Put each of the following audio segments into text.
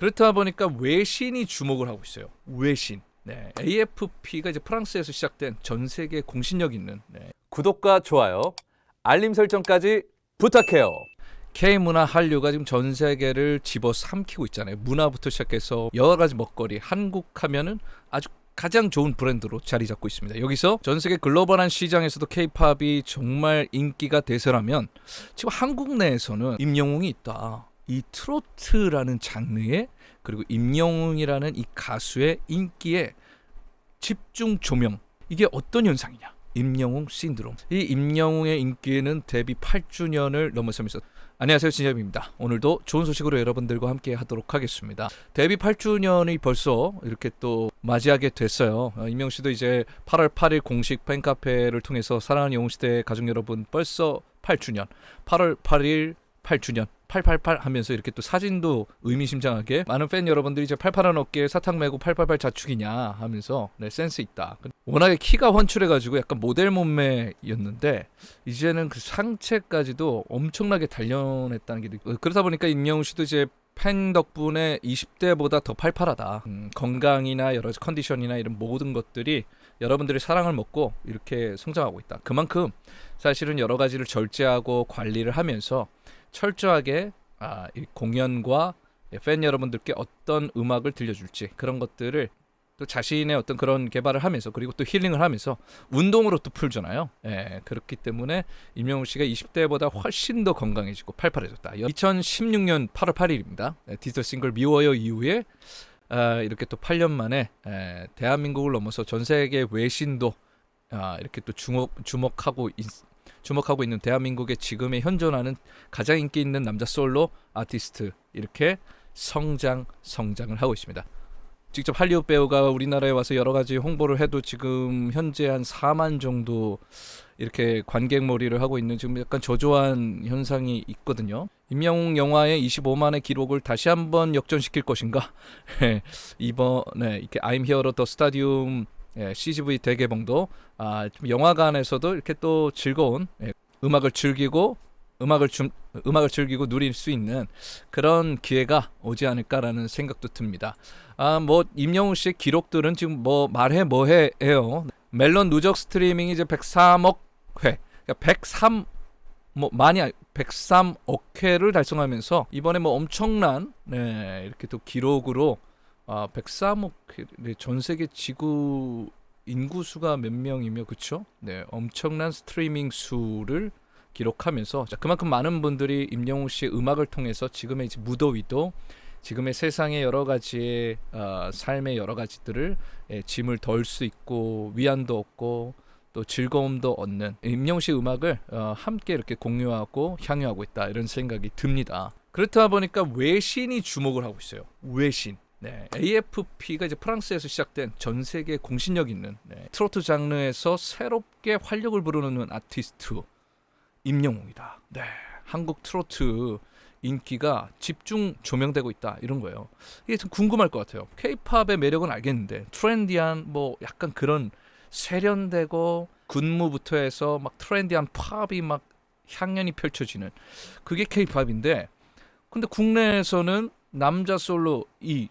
그렇다 보니까 외신이 주목을 하고 있어요. 외신. 네, AFP가 이제 프랑스에서 시작된 전 세계 공신력 있는 네. 구독과 좋아요, 알림 설정까지 부탁해요. K 문화 한류가 지금 전 세계를 집어삼키고 있잖아요. 문화부터 시작해서 여러 가지 먹거리, 한국 하면은 아주 가장 좋은 브랜드로 자리 잡고 있습니다. 여기서 전 세계 글로벌한 시장에서도 K-팝이 정말 인기가 대세라면 지금 한국 내에서는 임영웅이 있다. 이 트로트라는 장르에 그리고 임영웅이라는 이 가수의 인기에 집중 조명 이게 어떤 현상이냐? 임영웅 신드롬. 이 임영웅의 인기는 데뷔 8주년을 넘어서면서 안녕하세요 진엽입니다. 오늘도 좋은 소식으로 여러분들과 함께 하도록 하겠습니다. 데뷔 8주년이 벌써 이렇게 또 맞이하게 됐어요. 어, 임영 씨도 이제 8월 8일 공식 팬카페를 통해서 사랑하는 영웅시대 가족 여러분 벌써 8주년. 8월 8일 8주년 888 하면서 이렇게 또 사진도 의미심장하게 많은 팬 여러분들이 이제 88한 어깨에 사탕 메고 888 자축이냐 하면서 네, 센스 있다. 워낙에 키가 훤출해가지고 약간 모델 몸매였는데 이제는 그 상체까지도 엄청나게 단련했다는 게 느껴- 그러다 보니까 임영웅 씨도 이제 팬 덕분에 20대보다 더 팔팔하다. 음, 건강이나 여러 가지 컨디션이나 이런 모든 것들이 여러분들의 사랑을 먹고 이렇게 성장하고 있다. 그만큼 사실은 여러 가지를 절제하고 관리를 하면서 철저하게 아, 이 공연과 팬 여러분들께 어떤 음악을 들려줄지 그런 것들을 또 자신의 어떤 그런 개발을 하면서 그리고 또 힐링을 하면서 운동으로 또 풀잖아요. 예, 그렇기 때문에 임영웅 씨가 20대보다 훨씬 더 건강해지고 팔팔해졌다. 2016년 8월 8일입니다. 디지털 싱글 미워요 이후에 아, 이렇게 또 8년 만에 에, 대한민국을 넘어서 전 세계 외신도 아, 이렇게 또 주목 주목하고 있, 주목하고 있는 대한민국의 지금의 현존하는 가장 인기 있는 남자 솔로 아티스트 이렇게 성장 성장을 하고 있습니다. 직접 할리우드 배우가 우리나라에 와서 여러 가지 홍보를 해도 지금 현재 한 4만 정도 이렇게 관객몰이를 하고 있는 지금 약간 저조한 현상이 있거든요. 임영웅 영화의 25만의 기록을 다시 한번 역전시킬 것인가? 예, 이번에 이렇게 Here the Stadium 예, CGV 대개봉도 아, 좀 영화관에서도 이렇게 또 즐거운 예, 음악을 즐기고 음악을 줌, 음악을 즐기고 누릴 수 있는 그런 기회가 오지 않을까라는 생각도 듭니다. 아, 뭐 임영웅 씨의 기록들은 지금 뭐 말해 뭐해 해요. 멜론 누적 스트리밍이 이제 103억 회, 그러니까 103 뭐 많이 103억 회를 달성하면서 이번에 뭐 엄청난 네, 이렇게 또 기록으로 아, 103억 회, 네, 전 세계 지구 인구 수가 몇 명이며 그쵸? 네, 엄청난 스트리밍 수를 기록하면서 자, 그만큼 많은 분들이 임영웅 씨의 음악을 통해서 지금의 무더위도 지금의 세상의 여러 가지의 어, 삶의 여러 가지들을 예, 짐을 덜 수 있고 위안도 얻고 또 즐거움도 얻는 임영웅 씨 음악을 어, 함께 이렇게 공유하고 향유하고 있다 이런 생각이 듭니다. 그렇다 보니까 외신이 주목을 하고 있어요. 외신. 네, AFP가 이제 프랑스에서 시작된 전 세계 공신력 있는 네, 트로트 장르에서 새롭게 활력을 부르는 아티스트 임영웅이다. 네, 한국 트로트 인기가 집중 조명되고 있다 이런 거예요. 이게 좀 궁금할 것 같아요. K-팝의 매력은 알겠는데 트렌디한 뭐 약간 그런 세련되고 군무부터 해서 막 트렌디한 팝이 막 향연이 펼쳐지는 그게 K-팝인데 근데 국내에서는 남자 솔로 이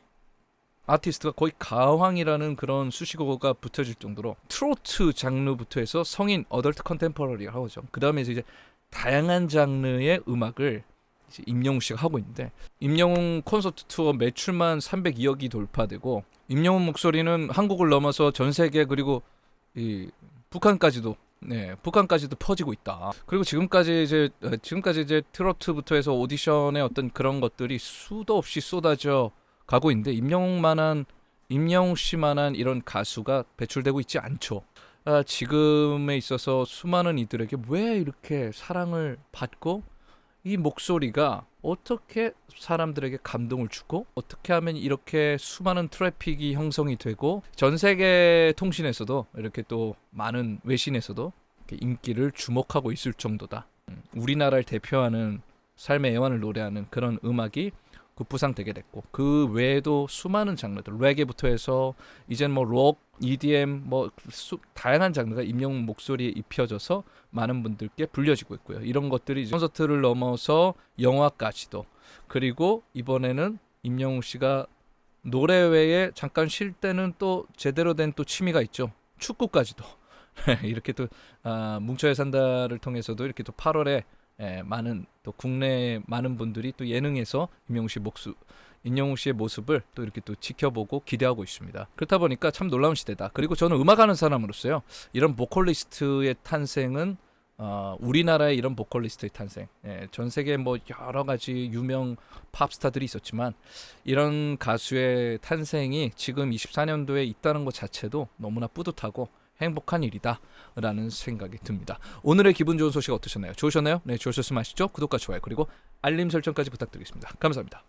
아티스트가 거의 가왕이라는 그런 수식어가 붙어질 정도로 트로트 장르부터 해서 성인 어덜트 컨템퍼러리라고 하죠. 그 다음에 이제 다양한 장르의 음악을 이제 임영웅 씨가 하고 있는데 임영웅 콘서트 투어 매출만 302억이 돌파되고 임영웅 목소리는 한국을 넘어서 전 세계 그리고 이 북한까지도 네 북한까지도 퍼지고 있다. 그리고 지금까지 이제 어, 지금까지 이제 트로트부터 해서 오디션의 어떤 그런 것들이 수도 없이 쏟아져 가고 있는데 임영웅만한 임영웅 씨만한 이런 가수가 배출되고 있지 않죠. 아, 지금에 있어서 수많은 이들에게 왜 이렇게 사랑을 받고 이 목소리가 어떻게 사람들에게 감동을 주고 어떻게 하면 이렇게 수많은 트래픽이 형성이 되고 전 세계 통신에서도 이렇게 또 많은 외신에서도 이렇게 인기를 주목하고 있을 정도다. 음, 우리나라를 대표하는 삶의 애환을 노래하는 그런 음악이 급부상되게 됐고 그 외에도 수많은 장르들 레게부터 해서 이젠 뭐 록, EDM 뭐 수, 다양한 장르가 임영웅 목소리에 입혀져서 많은 분들께 불려지고 있고요. 이런 것들이 이제 콘서트를 넘어서 영화까지도 그리고 이번에는 임영웅 씨가 노래 외에 잠깐 쉴 때는 또 제대로 된 또 취미가 있죠. 축구까지도 이렇게 또 아, 뭉쳐야 산다를 통해서도 이렇게 또 8월에 예, 많은 또 국내 많은 분들이 또 예능에서 임영웅 씨 목수 임영웅 씨의 모습을 또 이렇게 또 지켜보고 기대하고 있습니다. 그렇다 보니까 참 놀라운 시대다. 그리고 저는 음악하는 사람으로서요. 이런 보컬리스트의 탄생은 어, 우리나라의 이런 보컬리스트의 탄생, 예, 전 세계 뭐 여러 가지 유명 팝스타들이 있었지만 이런 가수의 탄생이 지금 24년도에 있다는 것 자체도 너무나 뿌듯하고 행복한 일이다 라는 생각이 듭니다. 오늘의 기분 좋은 소식 어떠셨나요? 좋으셨나요? 네, 좋으셨으면 아시죠? 구독과 좋아요 그리고 알림 설정까지 부탁드리겠습니다. 감사합니다.